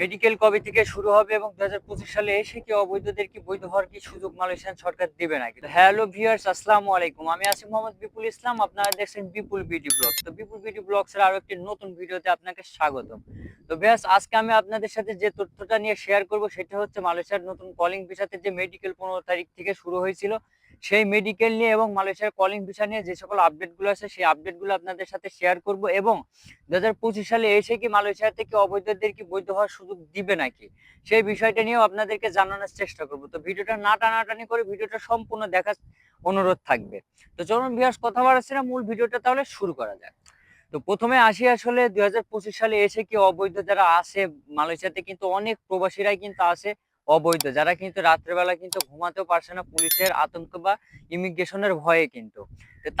Medical কবে থেকে শুরু হবে এবং দু হাজার পঁচিশ সালে এসে কি অবৈধদের কি বৈধ হওয়ার কি সুযোগ মালয়েশিয়ান সরকার দিবে নাকি? হ্যালো ভিউয়ার্স, আসসালামু আলাইকুম। আমি আছি মোহাম্মদ বিপুল ইসলাম। আপনারা দেখছেন বিপুল বিডি ব্লগস। তো বিপুল বিডি ব্লগস এর আরও একটি নতুন ভিডিওতে আপনাকে স্বাগতম। তো ব্যাস আজকে আমি আপনাদের সাথে যে তথ্যটা নিয়ে শেয়ার করব সেটা হচ্ছে মালয়েশিয়ার নতুন কলিং ভিসাতে যে মেডিকেল পনেরো তারিখ থেকে শুরু হয়েছিল সেই মেডিকেল নিয়ে এবং মালয়েশিয়ার কলিং ভিসা নিয়ে যে সকল আপডেটগুলো আছে, সেই আপডেটগুলো আপনাদের সাথে শেয়ার করব এবং দু হাজার পঁচিশ সালে এসে কি মালয়েশিয়া থেকে অবৈধদের কি বৈধ হওয়ার সুযোগ দিবে নাকি? সেই বিষয়টা নিয়েও আপনাদেরকে জানানোর চেষ্টা করব। তো ভিডিওটা না টানাটানি করে ভিডিওটা সম্পূর্ণ দেখার অনুরোধ থাকবে। তো চলুন বিহাস কথা বাড়াচ্ছি না, মূল ভিডিওটা তাহলে শুরু করা যাক। তো প্রথমে আসি আসলে দুই হাজার পঁচিশ সালে এসে কি অবৈধ যারা আসে মালয়েশিয়াতে কিন্তু অনেক প্রবাসীরাই কিন্তু আসে অবৈধ। যারা কিন্তু রাত্রেবেলা কিন্তু ঘুমাতেও পারছে না, পুলিশের আতঙ্ক বা ইমিগ্রেশনের ভয়ে কিন্তু।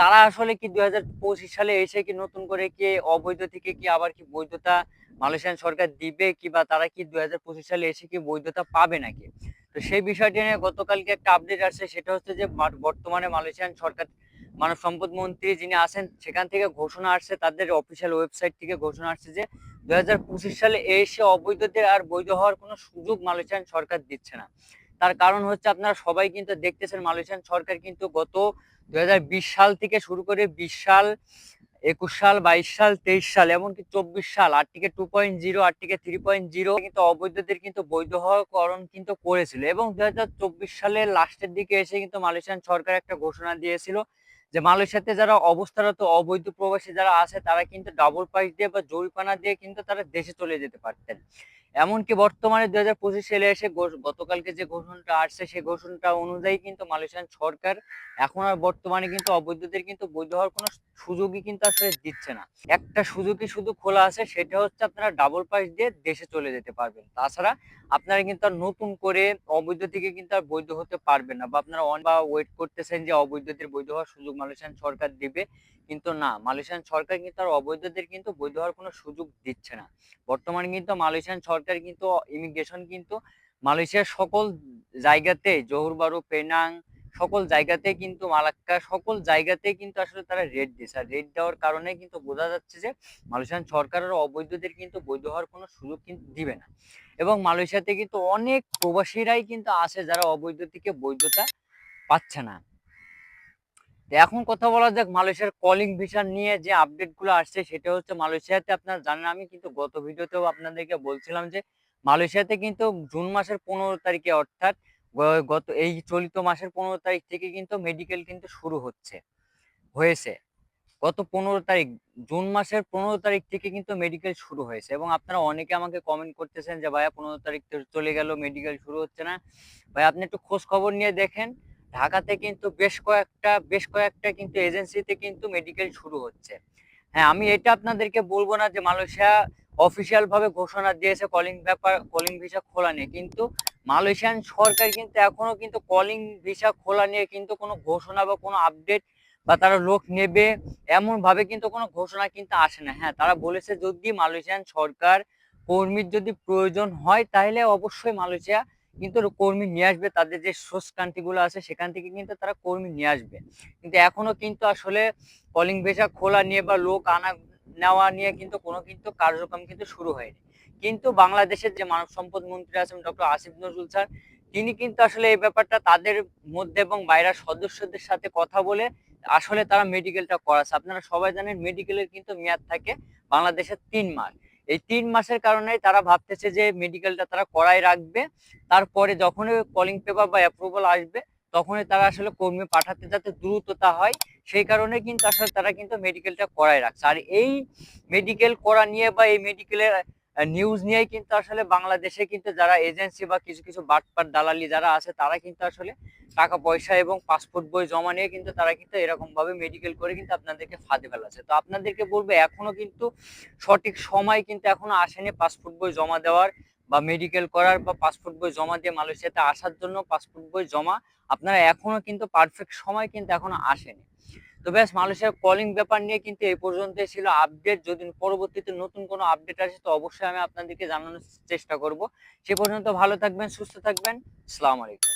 তারা আসলে কি দুই হাজার পঁচিশ সালে এসে কি নতুন করে কি অবৈধ থেকে কি আবার কি বৈধতা মালয়েশিয়ান সরকার দিবে কি বা তারা কি দুই হাজার পঁচিশ সালে এসে কি বৈধতা পাবে নাকি? তো সেই বিষয়টি নিয়ে গতকালকে একটা আপডেট আসছে, সেটা হচ্ছে যে বর্তমানে মালয়েশিয়ান সরকার মানব সম্পদ মন্ত্রী যিনি আসেন সেখান থেকে ঘোষণা আসছে, তাদের অফিসিয়াল ওয়েবসাইট থেকে ঘোষণা আসছে যে পঁচিশ সালে এসে অবৈধদের আর বৈধ হওয়ার কোনো সুযোগ মালয়েশিয়ান সরকার দিচ্ছে না। তার কারণ হচ্ছে আপনারা সবাই কিন্তু দেখতেছেন, মালয়েশিয়ান সরকার কিন্তু গত দুই সাল থেকে শুরু করে বিশ সাল, একুশ সাল, বাইশ সাল, তেইশ সাল, এমনকি চব্বিশ সাল RTK two point zero RTK three point zero কিন্তু অবৈধদের কিন্তু বৈধ হওয়াকরণ কিন্তু করেছিল। এবং দুই হাজার চব্বিশ সালের লাস্টের দিকে এসে কিন্তু মালয়েশিয়ান সরকার একটা ঘোষণা দিয়েছিল যে মালয়েশিয়াতে যারা অবস্থারত অবৈধ প্রবাসী যারা আছে, তারা কিন্তু ডাবল প্রাইস দিয়ে বা জরিপানা দিয়ে কিন্তু তারা দেশে চলে যেতে পারতেন। এমনকি বর্তমানে দুই হাজার পঁচিশ সালে এসে গতকালকে যে ঘোষণাটা আসছে, সেই ঘোষণাটা অনুযায়ী কিন্তু মালয়েশিয়ান সরকার এখন আর বর্তমানে কিন্তু অবৈধদের কিন্তু বৈধ হওয়ার কোনো সুযোগই কিন্তু আসলে দিচ্ছে না। একটা সুযোগই শুধু খোলা আছে, সেটা হচ্ছে আপনারা ডাবল প্রাইস দিয়ে দেশে চলে যেতে পারবেন। তাছাড়া আপনারা কিন্তু আর নতুন করে অবৈধ থেকে কিন্তু আর বৈধ হতে পারবেন না বা আপনারা অন বা ওয়েট করতেছেন যে অবৈধদের বৈধ হওয়ার সুযোগ মালয়েশিয়ান সরকার দিবে, কিন্তু না, মালয়েশিয়ান সরকার কিন্তু আর অবৈধদের কিন্তু বৈধ হওয়ার কোনো সুযোগ দিচ্ছে না। বর্তমানে কিন্তু মালয়েশিয়ান সরকার কিন্তু ইমিগ্রেশন কিন্তু মালয়েশিয়ার সকল জায়গাতে, জহুর বারু, পেনাং সকল জায়গাতে কিন্তু, মালাক্কা সকল জায়গাতে কিন্তু আসলে তারা রেড দিচ্ছে আর রেড দেওয়ার কারণে কিন্তু বোঝা যাচ্ছে যে মালয়েশিয়ান সরকারের অবৈধদের কিন্তু বৈধ হওয়ার কোনো সুযোগ কিন্তু দিবে না। এবং মালয়েশিয়াতে কিন্তু অনেক প্রবাসীরাই কিন্তু আছে যারা অবৈধ থেকে বৈধতা পাচ্ছে না। এখন কথা বলা যাক মালয়েশিয়ার কলিং ভিসা নিয়ে যে আপডেটগুলো আসছে, সেটা হচ্ছে মালয়েশিয়াতে আপনারা জানেন, আমি কিন্তু গত ভিডিওতেও আপনাদেরকে বলছিলাম যে মালয়েশিয়াতে কিন্তু জুন মাসের পনেরো তারিখে অর্থাৎ গত এই চলিত মাসের পনেরো তারিখ থেকে কিন্তু মেডিকেল কিন্তু শুরু হচ্ছে, হয়েছে। গত পনেরো তারিখ, জুন মাসের পনেরো তারিখ থেকে কিন্তু মেডিকেল শুরু হয়েছে এবং আপনারা অনেকে আমাকে কমেন্ট করতেছেন যে, ভাইয়া, পনেরো তারিখ চলে গেল মেডিকেল শুরু হচ্ছে না। ভাই আপনি একটু খোঁজ খবর নিয়ে দেখেন। ঢাকাতে কিন্তু বেশ কয়েকটা বেশ কয়েকটা কিন্তু এজেন্সিতে কিন্তু মেডিকেল শুরু হচ্ছে। হ্যাঁ আমি এটা আপনাদেরকে বলব না যে মালয়েশিয়া অফিসিয়াল ভাবে ঘোষণা দিয়েছে কলিং ব্যাপার কলিং ভিসা খোলা নিয়ে। কিন্তু মালয়েশিয়ান সরকার কিন্তু এখনও কিন্তু কলিং ভিসা খোলা নিয়ে কিন্তু কোনো ঘোষণা বা কোনো আপডেট বা তারা লোক নেবে এমন ভাবে কিন্তু কোনো ঘোষণা কিন্তু আসে না। হ্যাঁ তারা বলেছে যদি মালয়েশিয়ান সরকার কর্মীর যদি প্রয়োজন হয় তাহলে অবশ্যই মালয়েশিয়া কিন্তু কর্মী নিয়ে আসবে, তাদের যে সোর্স কান্ট্রি গুলো আছে সেখান থেকে কিন্তু তারা কর্মী নিয়ে আসবে। কিন্তু এখনও কিন্তু আসলে কলিং ভিসা খোলা নিয়ে বা লোক আনা নেওয়া নিয়ে কিন্তু কোনো কিন্তু কার্যক্রম কিন্তু শুরু হয়নি। কিন্তু বাংলাদেশের যে মানব সম্পদ মন্ত্রী আছেন ডক্টর আসিফ নজরুল স্যার, তিনি কিন্তু আসলে এই ব্যাপারটা তাদের মধ্যে এবং বাইরের সদস্যদের সাথে কথা বলে আসলে তারা মেডিকেলটা করাচ্ছে। আপনারা সবাই জানেন মেডিকেলের কিন্তু মেয়াদ থাকে বাংলাদেশের তিন মাস। এই তিন মাসের কারণে তারা ভাবতেছে যে মেডিকেলটা তারা করাই রাখবে। তারপরে যখনই কলিং পেপার বা অ্যাপ্রুভাল আসবে, তখনই তারা আসলে কর্মী পাঠাতে যাতে দ্রুততা হয়, সেই কারণে কিন্তু আসলে তারা কিন্তু মেডিকেলটা করাই রাখছে। আর এই মেডিকেল করা নিয়ে বা এই মেডিকেলের নিউজ নিয়েই কিন্তু আসলে বাংলাদেশে কিন্তু যারা এজেন্সি বা কিছু কিছু বাটপাট দালালি যারা আছে, তারা কিন্তু আসলে টাকা, পয়সা এবং পাসপোর্ট বই জমা নিয়ে কিন্তু তারা কিন্তু এরকম ভাবে মেডিকেল করে কিন্তু আপনাদেরকে ফাঁদে ফেলাচ্ছে। তো আপনাদেরকে বলব, এখনও কিন্তু সঠিক সময় কিন্তু এখনও আসেনি পাসপোর্ট বই জমা দেওয়ার বা মেডিকেল করার বা পাসপোর্ট বই জমা দিয়ে মালয়েশিয়াতে আসার জন্য পাসপোর্ট বই জমা। আপনারা এখনও কিন্তু পারফেক্ট সময় কিন্তু এখনও আসেনি। তো ব্যাস মালয়েশিয়ার কলিং ব্যাপার নিয়ে কিন্তু এই পর্যন্ত ছিল আপডেট যদি পরবর্তীতে নতুন কোনো আপডেট আসে, তো অবশ্যই আমি আপনাদেরকে জানানোর চেষ্টা করব। সে পর্যন্ত ভালো থাকবেন, সুস্থ থাকবেন। আলাইকুম।